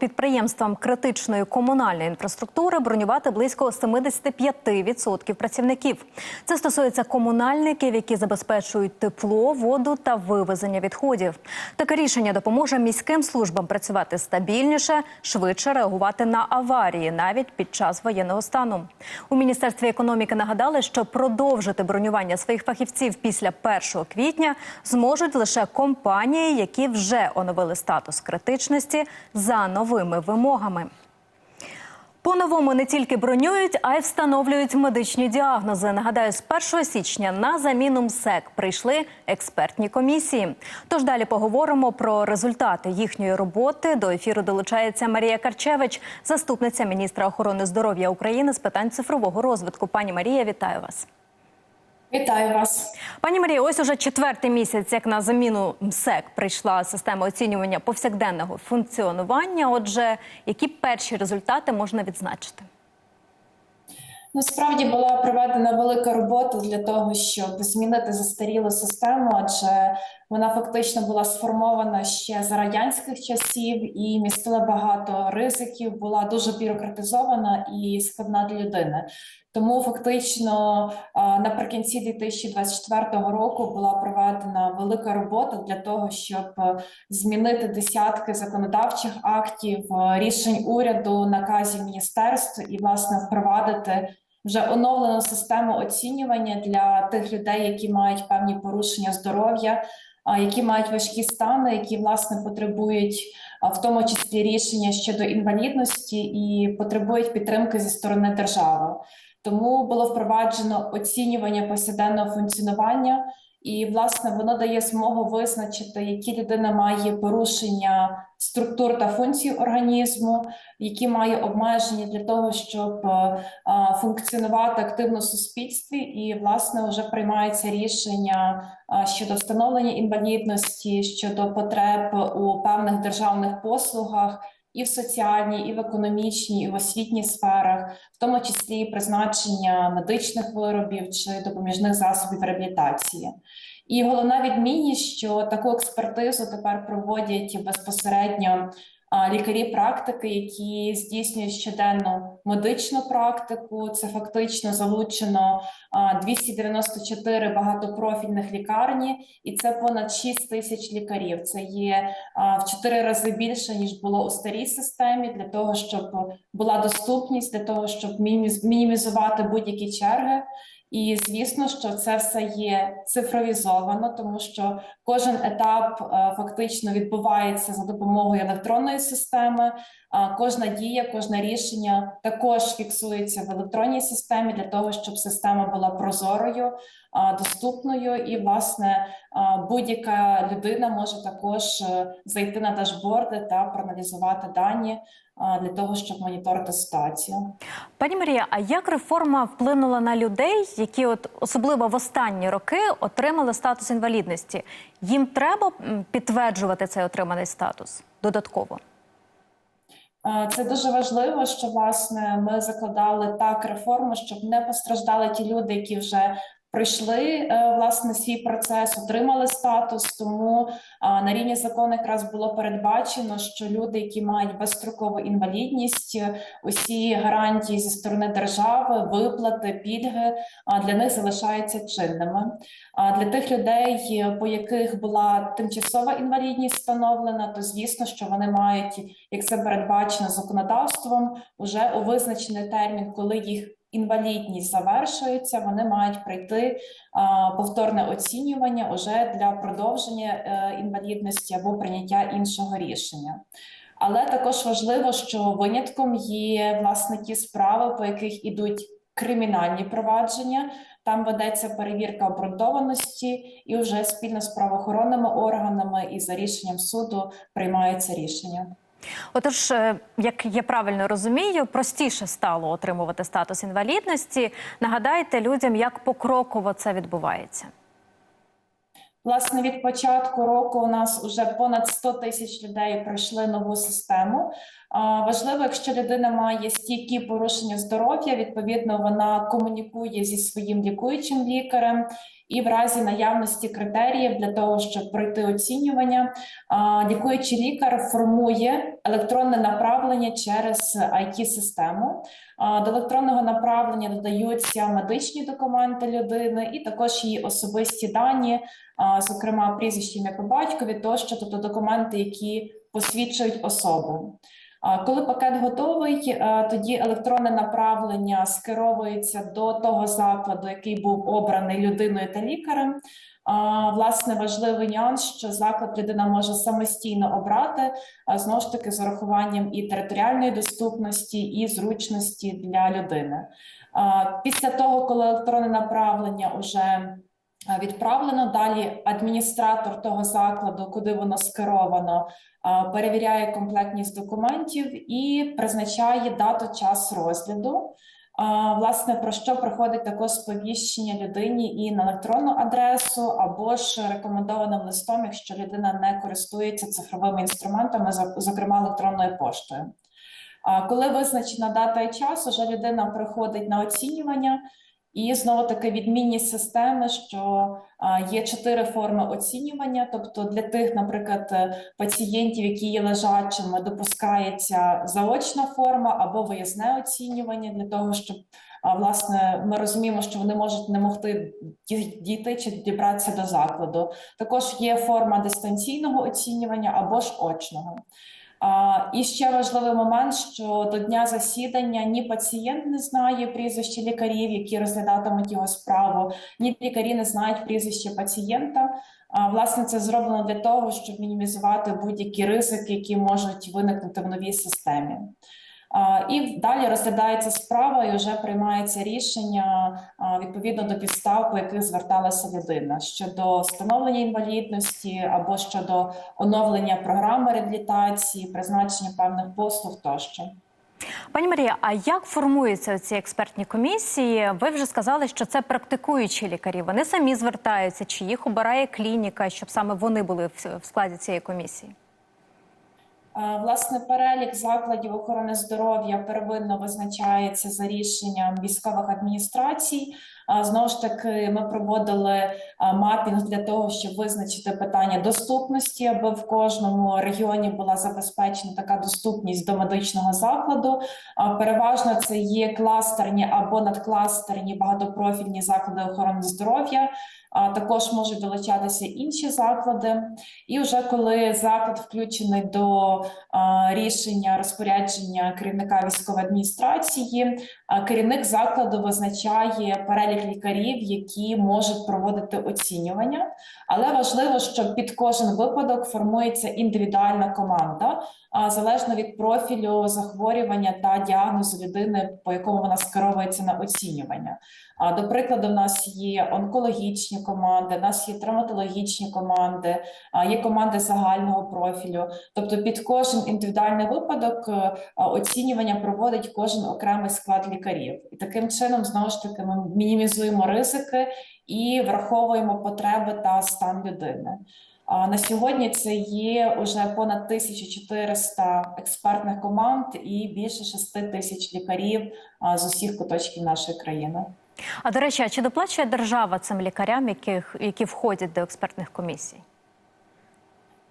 підприємствам критичної комунальної інфраструктури бронювати близько 75% працівників. Це стосується комунальників, які забезпечують тепло, воду та вивезення відходів. Таке рішення допоможе міським службам працювати стабільніше, швидше реагувати на аварії навіть під час воєнного стану. У міністерстві економіки нагадали, що продовжити бронювання своїх фахівців після 1 квітня зможуть лише компанії, які вже оновили статус критичності за новими вимогами. По-новому не тільки бронюють, а й встановлюють медичні діагнози. Нагадаю, з 1 січня на заміну МСЕК прийшли експертні комісії. Тож далі поговоримо про результати їхньої роботи. До ефіру долучається Марія Карчевич, заступниця міністра охорони здоров'я України з питань цифрового розвитку. Пані Марія, вітаю вас. Вітаю вас, пані Марія. Ось уже четвертий місяць, як на заміну МСЕК прийшла система оцінювання повсякденного функціонування. Отже, які перші результати можна відзначити? Насправді була проведена велика робота для того, щоб змінити застарілу систему, адже вона фактично була сформована ще за радянських часів і містила багато ризиків, була дуже бюрократизована і складна для людини. Тому фактично наприкінці 2024 року була проведена велика робота для того, щоб змінити десятки законодавчих актів, рішень уряду, наказів міністерств і власне впровадити. Вже оновлену систему оцінювання для тих людей, які мають певні порушення здоров'я, які мають важкі стани, які власне потребують в тому числі рішення щодо інвалідності і потребують підтримки зі сторони держави. Тому було впроваджено оцінювання повсякденного функціонування, і власне воно дає змогу визначити, які людина має порушення структур та функцій організму, які має обмеження для того, щоб функціонувати активно в суспільстві, і власне вже приймається рішення щодо встановлення інвалідності, щодо потреб у певних державних послугах і в соціальній, і в економічній, і в освітній сферах, в тому числі призначення медичних виробів чи допоміжних засобів реабілітації. І головна відмінність, що таку експертизу тепер проводять безпосередньо лікарі практики, які здійснюють щоденну медичну практику. Це фактично залучено 294 багатопрофільних лікарні, і це понад 6 тисяч лікарів. Це є в 4 рази більше ніж було у старій системі, для того, щоб була доступність, для того, щоб мінімізувати будь-які черги. І звісно, що це все є цифровізовано, тому що кожен етап е, фактично відбувається за допомогою електронної системи. Кожна дія, кожне рішення також фіксується в електронній системі для того, щоб система була прозорою, доступною, і власне будь-яка людина може також е, зайти на дашборди та проаналізувати дані для того, щоб моніторити ситуацію. Пані Марія, а як реформа вплинула на людей, які от особливо в останні роки отримали статус інвалідності? Їм треба підтверджувати цей отриманий статус додатково? Це дуже важливо, що власне ми закладали так реформу, щоб не постраждали ті люди, які вже пройшли е, власне свій процес, отримали статус. Тому на рівні закону якраз було передбачено, що люди, які мають безстрокову інвалідність, усі гарантії зі сторони держави, виплати, пільги для них залишаються чинними. А для тих людей, по яких була тимчасова інвалідність встановлена, то звісно, що вони мають, як це передбачено законодавством, уже у визначений термін, коли їх інвалідність завершується, вони мають пройти повторне оцінювання уже для продовження е, інвалідності або прийняття іншого рішення. Але також важливо, що винятком є власне ті справи, по яких ідуть кримінальні провадження. Там ведеться перевірка обґрунтованості, і вже спільно з правоохоронними органами і за рішенням суду приймається рішення. Отож, е, як я правильно розумію, простіше стало отримувати статус інвалідності. Нагадайте людям, як покроково це відбувається. Власне, від початку року у нас вже понад 100 тисяч людей пройшли нову систему. Важливо, якщо людина має стійкі порушення здоров'я, відповідно, вона комунікує зі своїм лікуючим лікарем, і в разі наявності критеріїв для того, щоб пройти оцінювання, лікуючий лікар формує електронне направлення через it систему До електронного направлення додаються медичні документи людини і також її особисті дані, зокрема прізвище ім'я по батькові, тощо, тобто документи, які посвідчують особу. Коли пакет готовий, е, тоді електронне направлення скеровується до того закладу, який був обраний людиною та лікарем. Власне, важливий нюанс, що заклад людина може самостійно обрати, знову ж таки з урахуванням і територіальної доступності, і зручності для людини. Після того, коли електронне направлення вже відправлено, далі адміністратор того закладу, куди воно скеровано, перевіряє комплектність документів і призначає дату, час розгляду. Власне, про що приходить також сповіщення людині і на електронну адресу, або ж рекомендованим листом, якщо людина не користується цифровими інструментами, зок- зокрема електронною поштою. А коли визначена дата і час, уже людина приходить на оцінювання, і знову таки відмінність системи, що є чотири форми оцінювання. Тобто для тих, наприклад, е, пацієнтів, які є лежачими, допускається заочна форма або виїзне оцінювання для того, щоб власне ми розуміємо, що вони можуть не могти дійти чи дібратися до закладу. Також є форма дистанційного оцінювання або ж очного. І ще важливий момент, що до дня засідання ні пацієнт не знає прізвище лікарів, які розглядатимуть його справу, ні лікарі не знають прізвище пацієнта. Власне, це зроблено для того, щоб мінімізувати будь-які ризики, які можуть виникнути в новій системі. І далі розглядається справа і вже приймається рішення відповідно до підстав, по яких зверталася людина щодо встановлення інвалідності або щодо оновлення програми реабілітації, призначення певних послуг тощо. Пані Марія, а як формуються ці експертні комісії? Ви вже сказали, що це практикуючі лікарі. Вони самі звертаються, чи їх обирає клініка, щоб саме вони були в складі цієї комісії? Е, Власне, перелік закладів охорони здоров'я первинно визначається за рішенням військових адміністрацій. Знову ж таки, ми проводили мапінг для того, щоб визначити питання доступності, аби в кожному регіоні була забезпечена така доступність до медичного закладу. Переважно це є кластерні або надкластерні багатопрофільні заклади охорони здоров'я. А також можуть долучатися інші заклади. І вже коли заклад включений до рішення розпорядження керівника військової адміністрації, керівник закладу визначає перелік лікарів, які можуть проводити оцінювання. Але важливо, що під кожен випадок формується індивідуальна команда, залежно від профілю захворювання та діагнозу людини, по якому вона скеровується на оцінювання. До прикладу, в нас є онкологічні команди, в нас є травматологічні команди, є команди загального профілю. Тобто під кожен індивідуальний випадок е, оцінювання проводить кожен окремий склад лікарів. І таким чином, знову ж таки, ми мінімізуємо ризики і враховуємо потреби та стан людини. А На сьогодні це є уже понад 1400 експертних команд і більше 6 тисяч лікарів з усіх куточків нашої країни. А до речі, а чи доплачує держава цим лікарям, яких які входять до експертних комісій?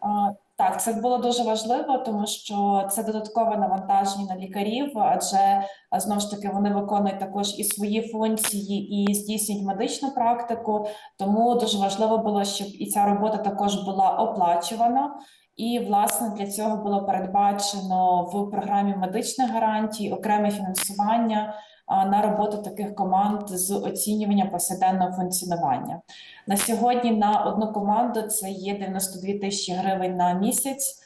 А, Так, це було дуже важливо, тому що це додаткове навантаження на лікарів, адже знову ж таки вони виконують також і свої функції, і здійснюють медичну практику. Тому дуже важливо було, щоб і ця робота також була оплачувана. І власне для цього було передбачено в програмі медичних гарантій окреме фінансування на роботу таких команд з оцінювання повсякденного функціонування. На сьогодні на одну команду це є 92 тисячі гривень на місяць,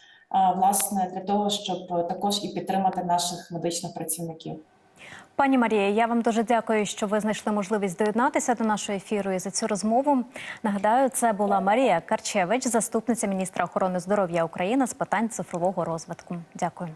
власне, для того, щоб також і підтримати наших медичних працівників. Пані Марія, я вам дуже дякую, що ви знайшли можливість доєднатися до нашого ефіру і за цю розмову. Нагадаю, це була Марія Карчевич, заступниця міністра охорони здоров'я України з питань цифрового розвитку. Дякую.